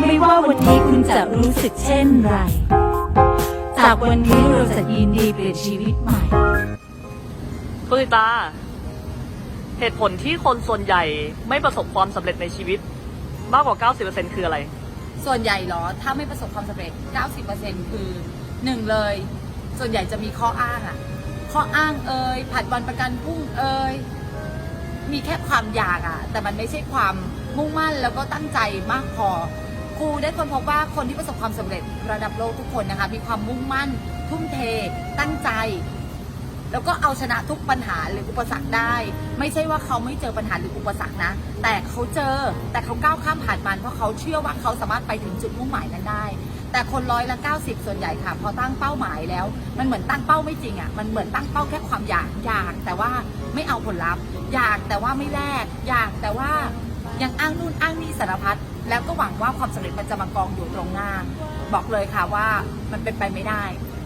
ไม่ว่าวันนี้คุณจะรู้สึกเช่นไร จากวันนี้เราจะยินดีเปลี่ยนชีวิตใหม่คุณสิตา เหตุผลที่คนส่วนใหญ่ไม่ประสบความสำเร็จในชีวิต มากกว่า 90%คืออะไร ส่วนใหญ่เหรอ ถ้าไม่ประสบความสำเร็จ 90%คือหนึ่งเลย ส่วนใหญ่จะมีข้ออ้างอะข้ออ้างเอ่ยผัดวันประกันพรุ่งเอ่ยมีแค่ความอยากอะแต่มันไม่ใช่ความมุ่งมั่นแล้วก็ตั้งใจมากพอ ครูได้คนพบว่าคนที่ประสบความสำเร็จระดับโลกทุกคนนะคะ มีความมุ่งมั่น ทุ่มเท ตั้งใจ แล้วก็เอาชนะทุกปัญหาหรืออุปสรรคได้ ไม่ใช่ว่าเขาไม่เจอปัญหาหรืออุปสรรคนะ แต่เขาเจอแต่เขาก้าวข้ามผ่านมันเพราะเขาเชื่อว่าเขาสามารถไปถึงจุดมุ่งหมายนั้นได้ แต่คนร้อยละ 90 ส่วนใหญ่ค่ะ พอตั้งเป้าหมายแล้ว มันเหมือนตั้งเป้าไม่จริงอะ่ะมันเหมือนตั้งเป้าแค่ความอยากอยาก แต่ว่าไม่เอาผลลัพธ์ อยากแต่ว่าไม่แลกอยากแต่ว่ายังอ้างนู่นอ้างนี่สารพัด แล้วก็หวังว่าความสำเร็จมันจะมากองอยู่ตรงหน้า บอกเลยค่ะว่ามันเป็นไปไม่ได้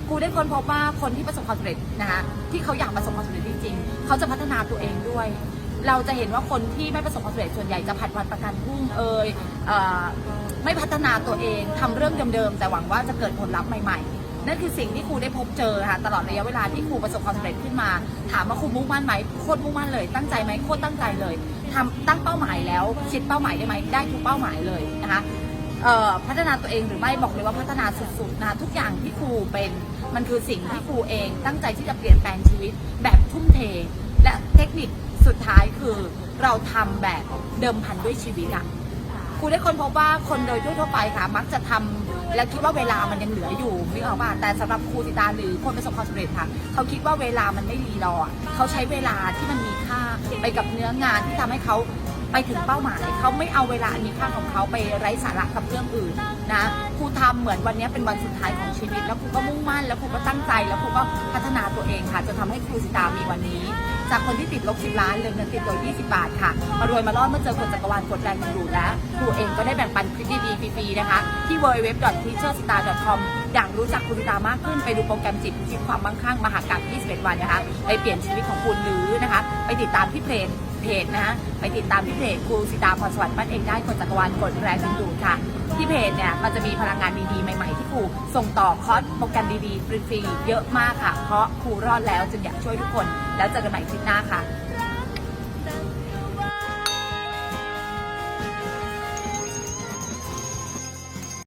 ครูได้ค้นพบว่าคนที่ประสบความสำเร็จนะคะที่เขาอยากประสบความสำเร็จจริงๆเขาจะพัฒนาตัวเองด้วย เราจะเห็นว่าคนที่ไม่ประสบความสำเร็จส่วนใหญ่จะผัดวันประกันพรุ่งเอ่ยเอไม่พัฒนาตัวเองทำเรื่องเดิมๆแต่หวังว่าจะเกิดผลลัพธ์ใหม่ ๆ นั่นคือสิ่งที่ครูได้พบเจอค่ะตลอดระยะเวลาที่ครูประสบความสำเร็จขึ้นมา ถามว่าครูมุ่งมั่นไหมโคตรมุ่งมั่นเลย ตั้งใจไหมโคตรตั้งใจเลยทำตั้งเป้าหมายแล้วคิดเป้าหมายได้ไหมได้ทุกเป้าหมายเลยนะคะพัฒนาตัวเองหรือไม่บอกเลยว่าพัฒนาสุดๆนะคะทุกอย่างที่ครูเป็นมันคือสิ่งที่ครูเอง ตั้งใจที่จะเปลี่ยนแปลงชีวิตแบบทุ่มเท และเทคนิคสุดท้ายคือเราทำแบบเดิมพันด้วยชีวิตอะครูได้คนพบว่าคนโดยทั่วไปค่ะ มักจะทำ และคิดว่าเวลามันยังเหลืออยู่นึกออกป่ะแต่สำหรับครูสิตาหรือคนประสบความสำเร็จค่ะ เขาคิดว่าเวลามันไม่รีรอเขาใช้เวลาที่มันมีค่าไปกับเนื้องานที่ทำให้เขา ไปถึงเป้าหมายเขาไม่เอาเวลาอันมีค่าของเขาไปไร้สาระกับเรื่องอื่นนะครูทำเหมือนวันนี้เป็นวันสุดท้ายของชีวิต แล้วครูก็มุ่งมั่น แล้วครูก็ตั้งใจ แล้วครูก็พัฒนาตัวเองค่ะจนทำให้ครูสิตามีวันนี้ จากคนที่ติดลบ10ล้านเหลือเงินติดตัว20บาทค่ะ มารวยมารอดเมื่อเจอคนจักรวาลกดแรงดึงดูดและครูเองก็ได้แบ่งปันคลิปดีๆฟรีๆนะคะ ที่ www.teacherstar.com อยากรู้จักครูสิตามากขึ้นไปดูโปรแกรมจิตจิตความมั่งคั่งมหากรรม21 วันนะคะ ไปเปลี่ยนชีวิตของคุณหรือนะคะ ไปติดตามที่เพจ เพจนะคะไปติดตามที่เพจครูสิตาพรสวัสดิ์บ้นเองได้คนจักรวาลกดแรงดึงดูดค่ะที่เพจเนี่ยมันจะมีพลังงานดีๆใหม่ๆที่ครูส่งต่อคอร์สโปรแกรมดีๆฟรีๆเยอะมากค่ะ เพราะครูรอดแล้วจึงอยากช่วยทุกคน แล้วเจอกันใหม่คลิปหน้าค่ะ